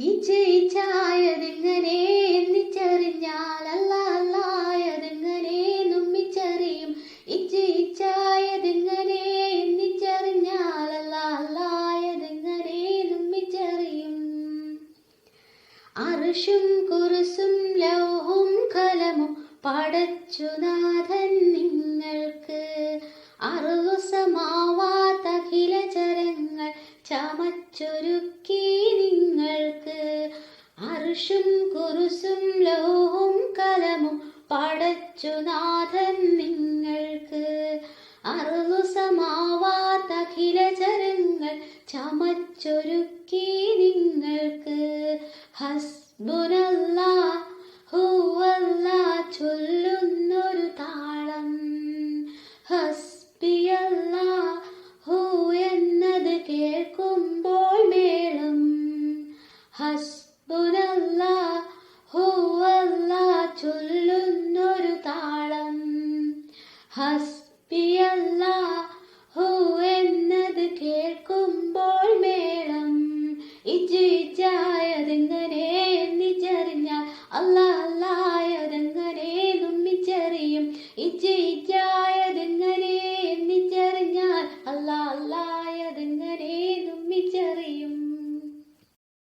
ഇച്ചയിച്ചായതിങ്ങനെ എന്നിച്ചറിഞ്ഞാൽ അല്ല അല്ലായതിങ്ങനെ നമ്മിച്ചറിയും? ഇച്ചയിച്ചായതിങ്ങനെ എന്നിച്ചറിഞ്ഞാൽ അല്ല അല്ലായതിങ്ങനെ നമ്മിച്ചറിയും? അറുഷും കുറുസും ലൗഹും കലമും പടച്ചുനാഥൻ നിങ്ങൾക്ക്. അറുസമാവാത്തഖില ചരങ്ങൾ ചമച്ചൊരുക്കി അറുഷും കുരുസും ലോഹും കലമും പടച്ചു നാഥൻ നിങ്ങൾക്ക്. അറുതു സമാവാത്ത അഖിലചരങ്ങൾ ചമച്ചൊരുക്കി നിങ്ങൾക്ക്. ഹസ്ബുനല്ലാ ഹൂവല്ലാ ചൊല്ലുന്നൊരു താളം. ഹസ്ബിയല്ല ഹു എന്നത് കേൾക്കുമ്പോൾ മേളം. ഇജിജായതെങ്ങനെ എന്നിച്ചറിഞ്ഞാൽ അല്ല അല്ലായതെങ്ങനെ നമ്മിച്ചറിയും ഇജിജായതെങ്ങനെ